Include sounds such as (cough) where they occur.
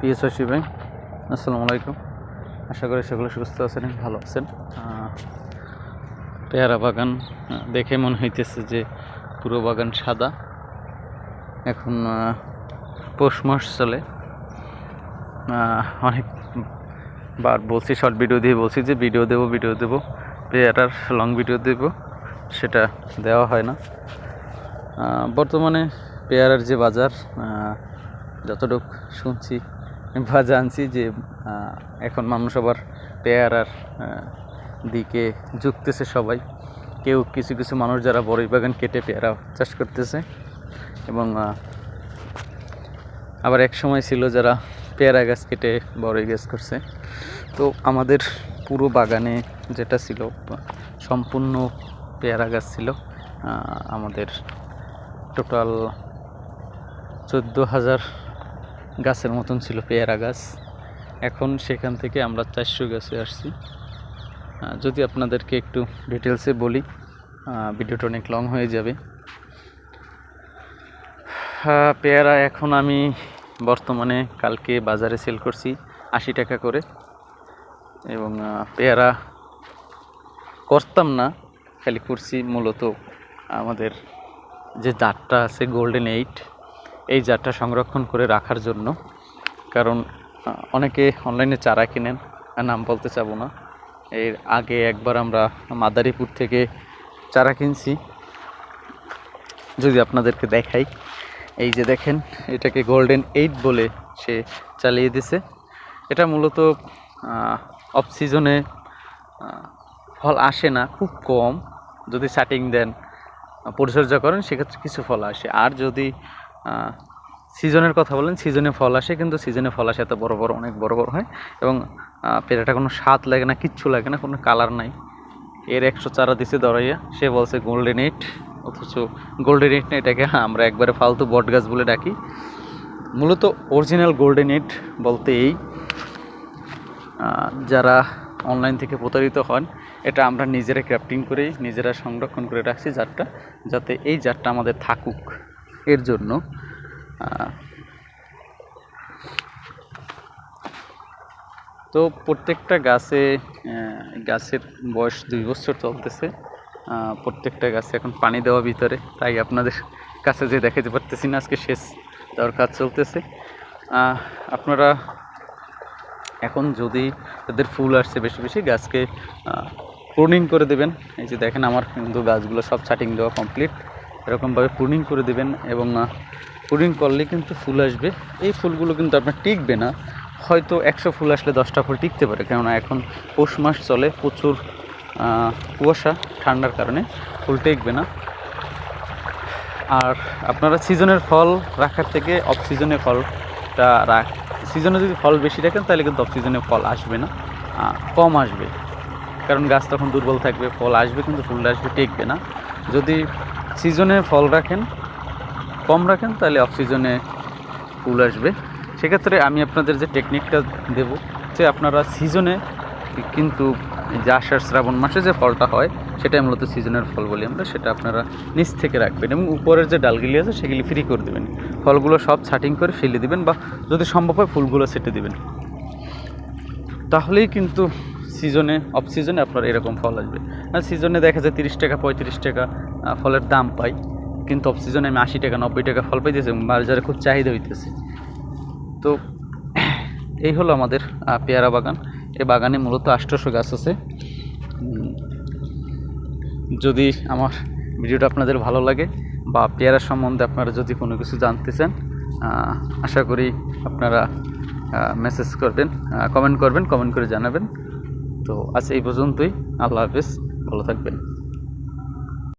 পিএসআরসি bank আসসালামু আলাইকুম। আশা করি সকলে সুস্থ আছেন ভালো আছেন। পেয়ারা বাগান দেখে মনে হইতেছে যে পুরো বাগান সাদা। এখন পৌষ মাস চলে। আহ, অনেক বার বলছি শর্ট ভিডিও দিয়ে বলছি যে ভিডিও দেবো ভিডিও দেবো। পেয়ারার লং ভিডিও দেবো সেটা দেওয়া হয় না। বর্তমানে পেয়ারার যে বাজার যতটুক শুনছি বা জানছি যে এখন মানুষ আবার পেয়ারার দিকে ঝুঁকতেছে সবাই। কেউ কিছু কিছু মানুষ যারা বড়ই বাগান কেটে পেয়ারা চাষ করতেছে এবং আবার এক সময় ছিল যারা পেয়ারা গাছ কেটে বড়ই গাছ করছে। তো আমাদের পুরো বাগানে যেটা ছিল সম্পূর্ণ পেয়ারা গাছ ছিল। আমাদের টোটাল চোদ্দ হাজার গাছের মতন ছিল পেয়ারা গাছ। এখন সেখান থেকে আমরা চারশো গাছে আসছি। যদি আপনাদেরকে একটু ডিটেলসে বলি ভিডিওটা অনেক লং হয়ে যাবে। হ্যাঁ, পেয়ারা এখন আমি বর্তমানে কালকে বাজারে সেল করছি আশি টাকা করে। এবং পেয়ারা করতাম না খালি করছি মূলত আমাদের যে জাতটা আছে গোল্ডেন এইট এই জাতটা সংরক্ষণ করে রাখার জন্য। কারণ অনেকে অনলাইনে চারা কিনেন নাম বলতে চাবো না। এর আগে একবার আমরা মাদারীপুর থেকে চারা কিনছি। যদি আপনাদেরকে দেখাই, এই যে দেখেন, এটাকে গোল্ডেন এইট বলে সে চালিয়ে দিছে। এটা মূলত অফ সিজনে ফল আসে না, খুব কম। যদি সাটিং দেন, পরিচর্যা করেন, সেক্ষেত্রে কিছু ফল আসে। আর যদি সিজনের কথা বলেন, সিজনে ফল আসে, কিন্তু সিজনে ফল আসে এত বড় বড়, অনেক বড় বড় হয়। এবং পেয়ারাটা কোনো স্বাদ লাগে না, কিচ্ছু লাগে না, কোনো কালার নাই। এর একশো চারা দিছে দরাইয়া। সে বলছে গোল্ডেন এইট অথচ গোল্ডেন এইট না, এটাকে আমরা একবারে ফালতু বট গাছ বলে ডাকি। মূলত অরিজিনাল গোল্ডেন এইট বলতে এই যারা অনলাইন থেকে প্রতারিত হন, এটা আমরা নিজেরা ক্রাফটিং করে নিজেরা সংরক্ষণ করে রাখছি জাতটা, যাতে এই জাতটা আমাদের থাকুক। এর জন্য। তো প্রত্যেকটা গাছে গাছের বয়স দুই বছর চলতেছে। প্রত্যেকটা গাছে এখন পানি দেওয়া ভিতরে। তাই আপনাদের কাছে যে দেখাতে পারতেছি না, আজকে শেষ দেওয়ার কাজ চলতেছে আপনারা এখন যদি তাদের ফুল আসছে বেশি বেশি, গাছকে প্রুনিং করে দেবেন। এই যে দেখেন আমার কিন্তু গাছগুলো সব ছাটিং দেওয়া কমপ্লিট। এরকমভাবে প্রুনিং করে দেবেন এবং প্রুনিং করলে কিন্তু ফুল আসবে। এই ফুলগুলো কিন্তু আপনার টিকবে না। হয়তো একশো ফুল আসলে দশটা ফুল টিকতে পারে, কেননা এখন পৌষ মাস চলে, প্রচুর কুয়াশা, ঠান্ডার কারণে ফুল টিকবে না। আর আপনারা সিজনের ফল রাখার থেকে অফ সিজনে ফলটা রাখ, সিজনে যদি ফল বেশি রাখেন, তাহলে কিন্তু অফ সিজনে ফল আসবে না কম আসবে। কারণ গাছ তখন দুর্বল থাকবে, ফল আসবে কিন্তু ফুলটা আসবে, টেকবে না। যদি সিজনে ফল রাখেন, কম রাখেন, তাহলে অফ সিজনে ফুল আসবে। সেক্ষেত্রে আমি আপনাদের যে টেকনিকটা দেব, যে আপনারা সিজনে কিন্তু যে আষাঢ় শ্রাবণ মাসে যে ফলটা হয়, সেটাই মূলত সিজনের ফল বলি আমরা, সেটা আপনারা নিচ থেকে রাখবেন এবং উপরের যে ডালগুলি আছে, সেগুলি ফ্রি করে দেবেন। ফলগুলো সব ছাটিং করে ফেলে দিবেন বা যদি সম্ভব হয়, ফুলগুলো সেটে দিবেন। তাহলেই কিন্তু সিজনে অফ সিজনে আপনার এরকম ফল আসবে। আর সিজনে দেখা যায় তিরিশ টাকা, পঁয়ত্রিশ টাকা ফলের দাম পাই। কিন্তু অফ সিজনে আমি আশি টাকা, নব্বই টাকা ফল পাইতেছি বাজারে খুব চাহিদা হইতেছে। তো (clears throat) এই হলো আমাদের পেয়ারা বাগান। এই বাগানে মূলত আষ্টশো গাছ আছে। যদি আমার ভিডিওটা আপনাদের ভালো লাগে বা পেয়ারা সম্বন্ধে আপনারা যদি কোনো কিছু জানতে চান আশা করি আপনারা মেসেজ করবেন কমেন্ট করবেন কমেন্ট করে জানাবেন। তো আজ এই পর্যন্তই। আল্লাহ হাফেজ ভালো থাকবেন।